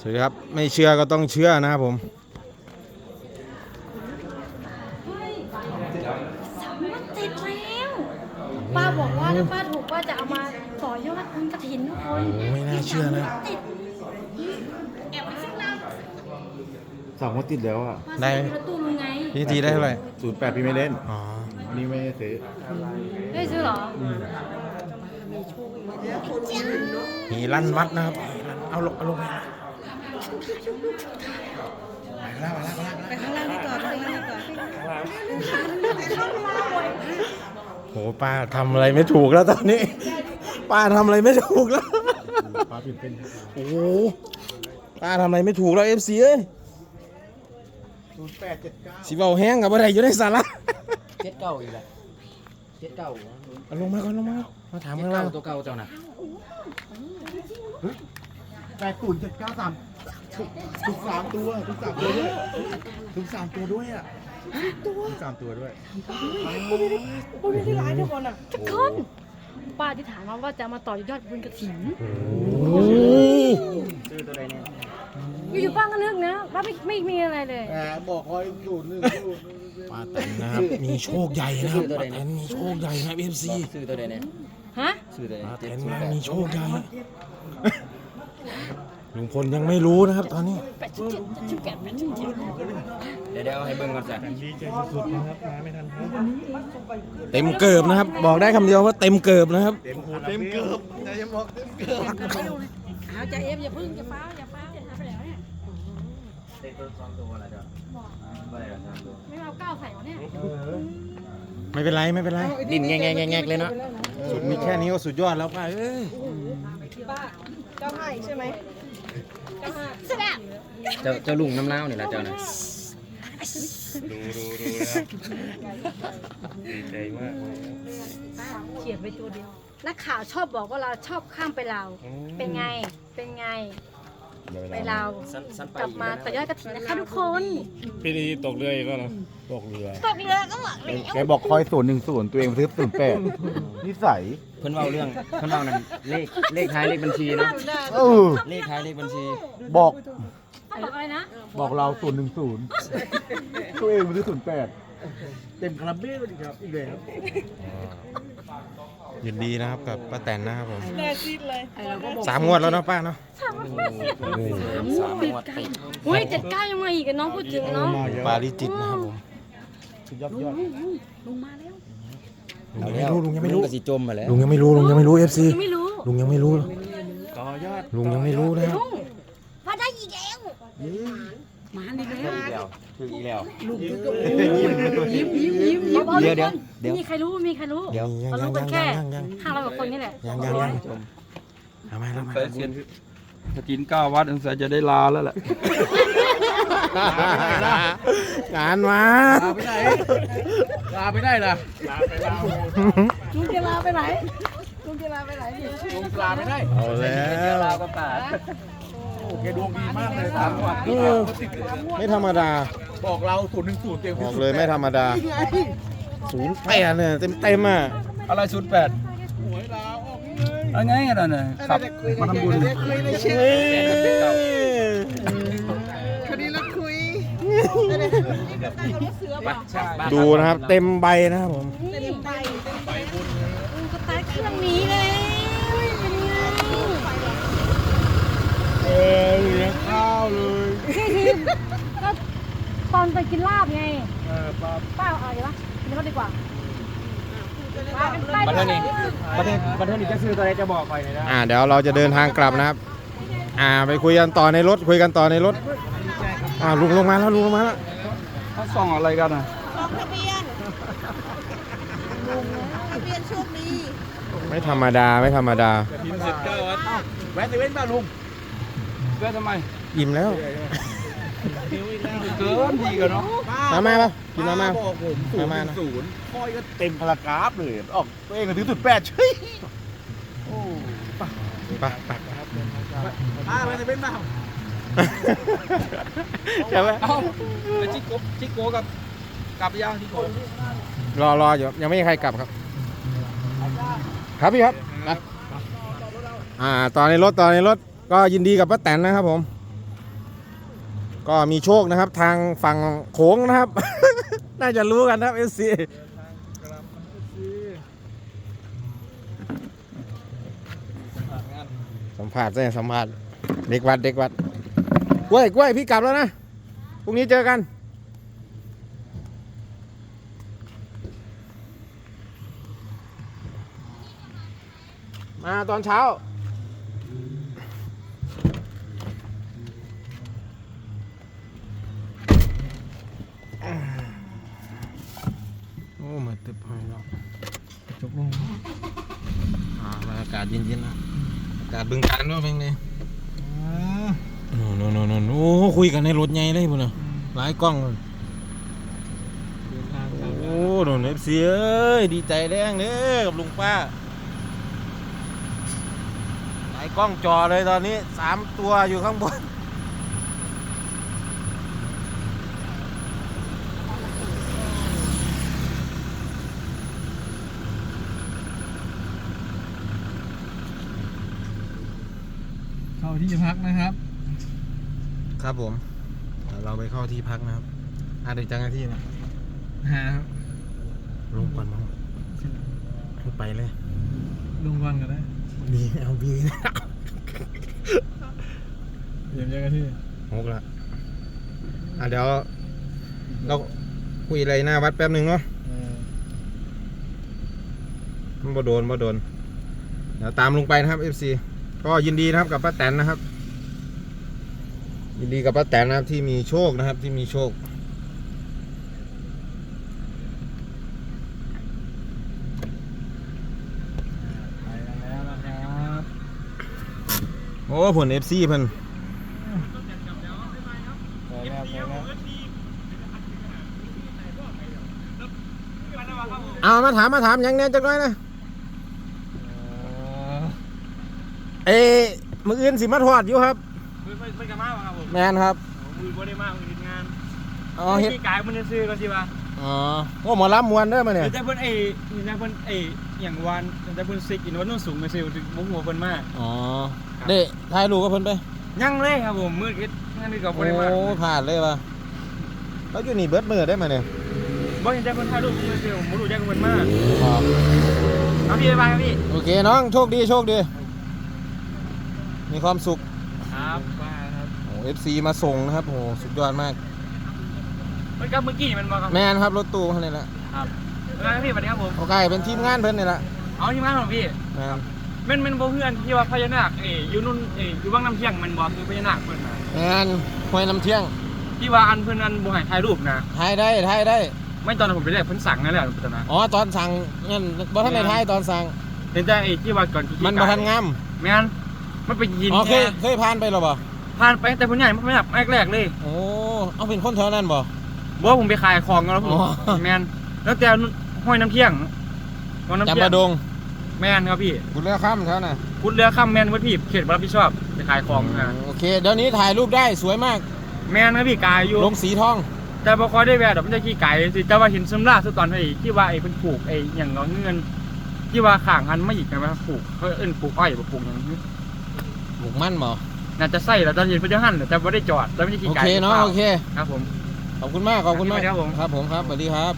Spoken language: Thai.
สวัสดีครับ ไม่เชื่อก็ต้องเชื่อนะครับผมสามวันติดแล้ว ป้าบอกว่าถ้าป้าถูกป้าจะเอามาต่อยอดบุญกระถินทุกคนโอ้ไม่น่าเชื่อนะ ติดแอบไปซื้อน้สองงวดติดแล้วอะำได้ มาซื้อประตูลุงไงพี่ทีได้เท่าไหร่ศูนย์แปดพี่ไม่เล่น อ๋ออันนี้ไม่ได้ซื้อได้ซื้อเหรอมีลั่นวัดนะครับเอาลงเอาลงไป ข้างล่างมาล่างมาล่างไปข้างล่างดีกว่าข้างล่างดีกว่าข้างล่างโหป้าทำอะไรไม่ถูกแล้วตอนนี้ ป้าทำอะไรไม่ถูกแล้วป้าปิดเป็นโอ้โหป้าทำอะไรไม่ถูกแล้วเอฟซีเอ้ยสิเบาแห้งกับอะไรอยู่ในสาระเจ็ดเก้าอีกแหละเจ็ดเก้าเอาลงมาก่อนลงมามาถามเจ็ดข้างเก้าล่างตัวเก้าเจ้าน่ะแปดศูนย์เจ็ดเก้าสาม ทุกสามตัวทุกสามตัวด้วยทุกสามตัวด้วยอะทุกสามตัวด้วยทุกคนป้าที่ถามมาว่าจะเอามาต่อยอดบุญกระถินโอ้โหซื้อตัวใดเนี่ยอยู่ๆป้าก็นึกนะป้าไม่ไม่มีอะไรเลยแหมบอกคอยศูนย์หนึ่งศูนย์ป้าแตนนะครับมีโชคใหญ่นะครับป้าแตนมีโชคใหญ่นะเอฟซีซื้อตัวใดเนี่ยฮะซื้อตัวใดป้าแตเจ็ดนศูนย์นะแปดมีโชคใหญ่ ลุงพลยังไม่รู้นะครับตอนนี้แปดสิบเจ็ดแปดสิบแปดแปดสิบเจ็ดเดี๋ยวเดี๋ยวเอาให้เบิ่งก่อนจ้ะเต็มเกิบนะครับ บอกได้คำเดียวว่าเต็มเกิบนะครับ เต็มโหเต็มเกือบใจยังบอกเต็มเกือบเอาใจเอฟอย่าพึ่งอย่าฟ้าอย่าฟ้าอย่าหาไปแล้วเนี่ยเจ็ดตัวสองตัวอะไรจ้ะบ่ได้ละสามตัวไม่เอาก้าวใส่หรอเนี่ยไม่เป็นไรไม่เป็นไรดิ้นแง่แง่แง่แง่เลยเนาะสุดมีแค่นี้ก็สุดยอดแล้วป้าเอ้ยเจ้าให้ใช่ไหม แสดงเจ้าเจ้าลุงน้ำเล้าวนี่แหละเจ้าน่ะเขียนไปตัวเดียว นักข่าวชอบบอกว่าเราชอบข้ามไปลาว เป็นไงเป็นไง ไปลาวสั้นสั้นไปกลับมาต่อยอดกระถิ่นนะคะทุกคน พี่ดีตกเรืออีกแล้วเหรอตกเรือตกเรือก็หวังเลยแกบอกคอยศูนย์หนึ่งศูนย์ตัวเองซื้อศูนย์แปดนิสัยเพิ่นเว้าเรื่องเพิ่นเว้านั่นเลขเลขท้ายเลขบัญชีเนาะเออเลขท้ายเลขบัญชี บอกเขาบอกอะไรนะบอกเราศูนย์หนึ่งศูนย์ตัวเองซื้อศูนย์แปดเต็มคาราเบลเลยครับอีกแล้ว ยินดีนะครับกับป้าแตนนะครับผมแน่ชิดเลยสามงวดแล้วเนาะป้าเนาะสามงวดติดเฮ้ยเจ็ดเก้ายังมาอีกอะน้องพูดถึงเนาะปาริจิตนะครับผมสุดยอดยอดลุงมาแล้วลุงยังไม่รู้ลุงยังไม่รู้ก็สิจมมาแล้วลุงยังไม่รู้ลุงยังไม่รู้เอฟซียังไม่รู้ลุงยังไม่รู้ต่อยอดลุงยังไม่รู้นะครับลุงพอได้อีกแล้ว มาดีแล้วคืออีกแล้วยิ้มยิ้มยิ้มยิ้มเดี๋ยวเดี๋ยวเดี๋ยวมีใครรู้มีใครรู้เดี๋ยวยังเรายัรู้งกัยันงแค่ยังยังห้าร้อยกว่าคนนี่แหละยังยังยังทำไมทำไมไปเซียนถ้ากินเก้าวัดสงสัยจะได้ลาแล้วแหละงานมาลาไปไหนลาไปได้ล่ะลาไปลาลุงจะลาไปไหนลุงจะลาไปไหนดิลงลาไม่ได้เอาแล้วลาก็ป่า โอ้แกดวงดีมากเลยสามวันเออไม่ธรรมดา บอกเราศูนย์หนึ่งศูนย์เต็มบอกเลยไม่ธรรมดาศูนย์แปดเนี่ยเต็มเต็มๆอะอะไรชุดแปดหวยลาออกเอาไงกันน่ะขับมาทำบุญคุยในชื่อเฮ้ยคดีละคุยบัตรชาติดูนะครับ เต็มใบนะครับผม เต็มใบลุงสตาร์ทเครื่องหนี้เลยเป็นไง เออเลี้ยงข้าวเลยก็ตอนไปกินลาบไงป้าเอาอะไรวะกินเขาดีกว่าป้าเป็นป้าบัตรเท่านี้เป็นบัตรเท่าบัตรเท่านี้จะซื้อตัวใดจะบอกไปหน่อยนะอ่าเดี๋ยวเราจะเดินทางกลับนะครับ อ่าไปคุยกันต่อในรถคุยกันต่อในรถอ่าลุงลงมาแล้วลุงลงมาแล้วเขาส่องอะไรกันน่ะลองทะเบียนทะเบียนโชคดีไม่ธรรมดาไม่ธรรมดาแวะเซเว่นป่ะลุง เพื่อทำไมอิ่มแล้วเกินดีกันเนาะมาม่าปะกินมาม่าบอกผมศูนมาย์ม่านะศูนย์คอยก็เต็มพารากราฟเลยออกตัวเองก็ถือศูนย์แปดเฮ้ยโอ้ไปไปป้าแวะเซเว่นป่ะใช่ไหมเอ้าไปจิโก้จิโก้กับกับย่างจิโก้รอรออยู่ยังไม่มีใครกลับครับ ครับพี่ครับไปอ่าตอนในรถตอนในรถ ก็ยินดีกับป้าแตนนะครับผม ก็มีโชคนะครับ ทางฝั่งโขงนะครับ น่าจะรู้กันนะครับเอซีเดินทางกลับมันก็ซีสัมผัสใช่สัมผัสเด็กวัดเด็กวัดกล้วยกล้วยพี่กลับแล้วนะพรุ่งนี้เจอกันมาตอนเช้า โอ้มาตึบหอยแล้วจบลงอ่าบรรยากาศเย็นๆนะอากาศบึงการด้วยเพลงนี้โน่นโน่นโน่นโน่นโอ้คุยกันในรถใหญ่เลยพุ่นน่ะหลายกล้องเลยเดินทางกลับโอ้โน่นเอฟซีเอ้ยดีใจแรงเด้อกับลุงป้า หลายกล้องจอเลยตอนนี้สามตัวอยู่ข้างบน ที่พักนะครับ ครับผมเดี๋ยวเราไปเข้าที่พักนะครับอาเด็กจังหน้าที่นะหาลงก่อนมั้งไปเลยลุงก่อนก็ได้บีเอาบีเดี๋ยวเจอกันที่หกละอะเดี๋ยวเราคุยอะไรหน้าวัดแป๊บหนึ่งเนาะเออมันบ่โดนบ่โดน เดี๋ยวตามลงไปนะครับ FC ก็ยินดีนะครับกับป้าแตนนะครับ ยินดีกับป้าแตนนะครับที่มีโชคนะครับที่มีโชค ไปกันแล้วนะครับโอ้ผล FC เพิ่นไปแล้วไปแล้วเอามาถามมาถามหยังแน่จักหน่อยนะ เออเอ้มืออื่นสิมาทอดอยู่ครับไม่ไม่ไม่กลับมาครับผมแมนครับมือบ่ได้มามือเฮ็ดงานอ๋อเฮ็ดที่กายมันจะซื้อก็สิว่าอ๋อโอ้หมอลำมวนเด้อมาเนี่ยแต่เพิ่นไอ้นี่นะเพิ่นไอ้อย่างวันแต่เพิ่นซิกอินวันโน้นสูงไปซิถึงบ่หัวเพิ่นมาอ๋อเด้ถ่ายรูปกับเพิ่นไปยังเลยครับผมมืดเฮ็ดงานนี่ก็บ่โอ้ได้มาพลาดเลยว่ะเขาอยู่นี่เบิดมือได้มาเนี่ยบ่เห็นแต่เพิ่นถ่ายรูปมือซิผมบ่รู้จักเพิ่นมาอ๋อเอาพี่บ๊ายบายครับพี่โอเคน้องโชคดีโชคดี มีความสุขครับบ้าครับ โอ้เอฟซีมาส่งนะครับโอ้สุดยอดมาก มันก็เมื่อกี้มันมาครับแมนครับรถตู้เขาเนี่ยแหละครับแล้วพี่สวัสดีครับผมโอเคเป็นทีมงานเพิ่นนี่แหละเอาที่มาของพี่แมนแม่นแม่นบ่เพื่อนที่ว่าพญานาคเอ้ยอยู่นู่นเอ้ยอยู่บางน้ำเที่ยงมันบ่คือพญานาคเพิ่นน่ะแมนห้วยน้ำเที่ยงที่ว่าอันเพิ่นอันบ่ให้ถ่ายรูปนะถ่ายได้ถ่ายได้ ไม่ตอนนั้นผมไปเรียกเพิ่นสั่งนั่นแหละตอนนั้นอ๋อตอนสั่งงั้นบ่ทันได้ถ่ายตอนสั่งเห็นแต่ไอ้ที่ว่าก่อนมันบ่ทันงามแม่น มันไปยินอ๋อเคยแค่เคยผ่านไปหรอบ่ผ่านไปแต่เพิ่นใหญ่มันไม่แบบแรกๆเลยโอ้เอาเป็นคนแถวนั้นบ่บ่ว่าผมไปขายของกันแล้วผมอ๋อแม่นแล้วแต่ห้วยน้ำเที่ยงห้วยน้ำจำเที่ยปางดงแม่นครับพี่คุณเลือกข้ามแถวน่ะพุดเรือข้ามแม่นเพิ่นพี่เขตบ่รับผิดชอบไปขายของนะโอเคเดี๋ยวนี้ถ่ายรูปได้สวยมาก แม่นครับพี่กายอยู่ลงสีทองแต่บ่ค่อยได้แวะดอกมันจะขี้ไก่สิแต่ว่าเห็นซึมล่าสุดตอนไอ้ที่ว่าไอ้เพิ่นปลูกไอ้หยังเนาะเงินที่ว่าข้างอันไม่อีกนะครับปลูกเขาเอิ้นปลูกอ้อยบ่ปลูกหยัง บุกมั่นบ่น่าจะใส่แล้วตอนเย็นเพิ่นจะหั่นแต่บ่ได้จอดแล้วไม่ได้ขี้โอไก่เคเนาะโอเค ครับผม ขอบคุณมากขอบคุณมาก ครับผมครับผมครับสวัสดีครับ